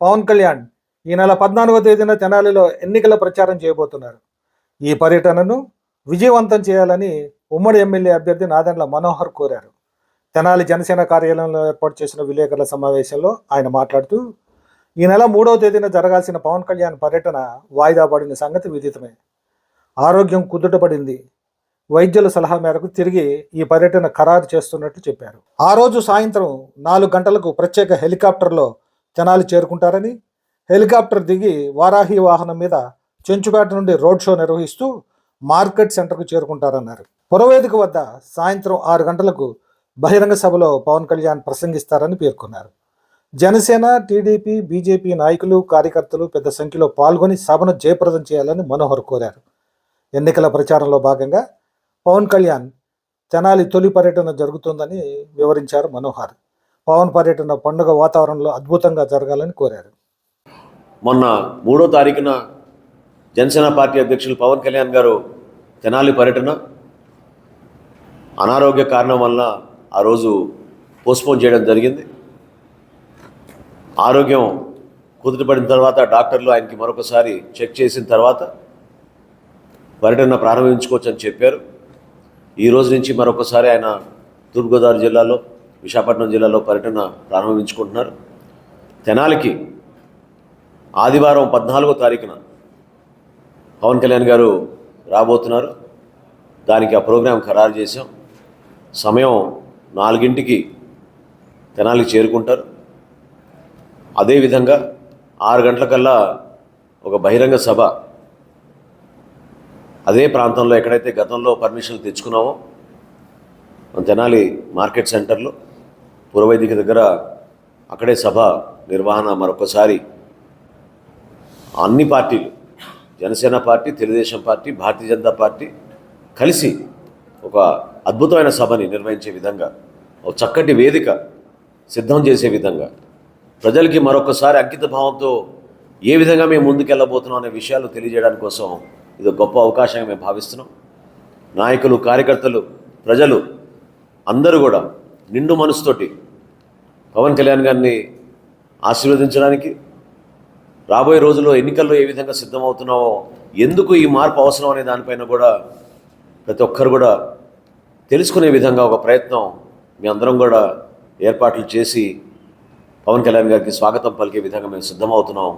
పవన్ కళ్యాణ్ ఈ నెల పద్నాలుగో తేదీన తెనాలిలో ఎన్నికల ప్రచారం చేయబోతున్నారు. ఈ పర్యటనను విజయవంతం చేయాలని ఉమ్మడి ఎమ్మెల్యే అభ్యర్థి నాదెండ్ల మనోహర్ కోరారు. తెనాలి జనసేన కార్యాలయంలో ఏర్పాటు చేసిన విలేకరుల సమావేశంలో ఆయన మాట్లాడుతూ ఈ నెల మూడవ తేదీన జరగాల్సిన పవన్ కళ్యాణ్ పర్యటన వాయిదా పడిన సంగతి విదితమే. ఆరోగ్యం కుదుటపడింది. వైద్యుల సలహా మేరకు తిరిగి ఈ పర్యటన ఖరారు చేస్తున్నట్లు చెప్పారు. ఆ రోజు సాయంత్రం నాలుగు గంటలకు ప్రత్యేక హెలికాప్టర్లో జనాలు చేరుకుంటారని హెలికాప్టర్ దిగి వారాహి వాహనం మీద చెంచుపేట నుండి రోడ్ షో నిర్వహిస్తూ మార్కెట్ సెంటర్కు చేరుకుంటారన్నారు. పురవేదిక వద్ద సాయంత్రం ఆరు గంటలకు బహిరంగ సభలో పవన్ కళ్యాణ్ ప్రసంగిస్తారని పేర్కొన్నారు. జనసేన టీడీపీ బీజేపీ నాయకులు కార్యకర్తలు పెద్ద సంఖ్యలో పాల్గొని సభను జయప్రదం చేయాలని మనోహర్ కోరారు. ఎన్నికల ప్రచారంలో భాగంగా పవన్ కళ్యాణ్ తెనాలి తొలి పర్యటన జరుగుతుందని వివరించారు మనోహర్. పవన్ పర్యటన పండుగ వాతావరణంలో అద్భుతంగా జరగాలని కోరారు. మొన్న మూడో తారీఖున జనసేన పార్టీ అధ్యక్షులు పవన్ కళ్యాణ్ గారు తెనాలి పర్యటన అనారోగ్య కారణం వలన ఆ రోజు పోస్ట్పోన్ చేయడం జరిగింది. ఆరోగ్యం కుదుటపడిన తర్వాత డాక్టర్లు ఆయనకి మరొకసారి చెక్ చేసిన తర్వాత పర్యటన ప్రారంభించుకోవచ్చు అని చెప్పారు. ఈ రోజు నుంచి మరొకసారి ఆయన తూర్పుగోదావరి జిల్లాలో విశాఖపట్నం జిల్లాలో పర్యటన ప్రారంభించుకుంటున్నారు. తెనాలికి ఆదివారం పద్నాలుగో తారీఖున పవన్ కళ్యాణ్ గారు రాబోతున్నారు. దానికి ఆ ప్రోగ్రాం ఖరారు చేశాం. సమయం నాలుగింటికి తెనాలికి చేరుకుంటారు. అదేవిధంగా ఆరు గంటలకల్లా ఒక బహిరంగ సభ అదే ప్రాంతంలో ఎక్కడైతే గతంలో పర్మిషన్లు తెచ్చుకున్నామో తెనాలి మార్కెట్ సెంటర్లో పురవైదిక దగ్గర అక్కడే సభ నిర్వహణ మరొకసారి అన్ని పార్టీలు Janasena party Telugu Desam party Bharatiya Janata party కలిసి ఒక అద్భుతమైన సభని నిర్వహించే విధంగా ఒక చక్కటి వేదిక సిద్ధం చేసే విధంగా ప్రజలకి మరొకసారి అంకిత భావంతో ఏ విధంగా మేము ముందుకెళ్ళబోతున్నాం అనే విషయాలు తెలియజేయడానికి కోసం ఇది గొప్ప అవకాశంగా మేము భావిస్తున్నాం. నాయకులు కార్యకర్తలు ప్రజలు అందరూ కూడా నిండు మనసుతోటి పవన్ కళ్యాణ్ గారిని ఆశీర్వదించడానికి రాబోయే రోజుల్లో ఎన్నికల్లో ఏ విధంగా సిద్ధమవుతున్నామో ఎందుకు ఈ మార్పు అవసరం అనే దానిపైన కూడా ప్రతి ఒక్కరు కూడా తెలుసుకునే విధంగా ఒక ప్రయత్నం మీ అందరం కూడా ఏర్పాట్లు చేసి పవన్ కళ్యాణ్ గారికి స్వాగతం పలికే విధంగా మేము సిద్ధమవుతున్నాం.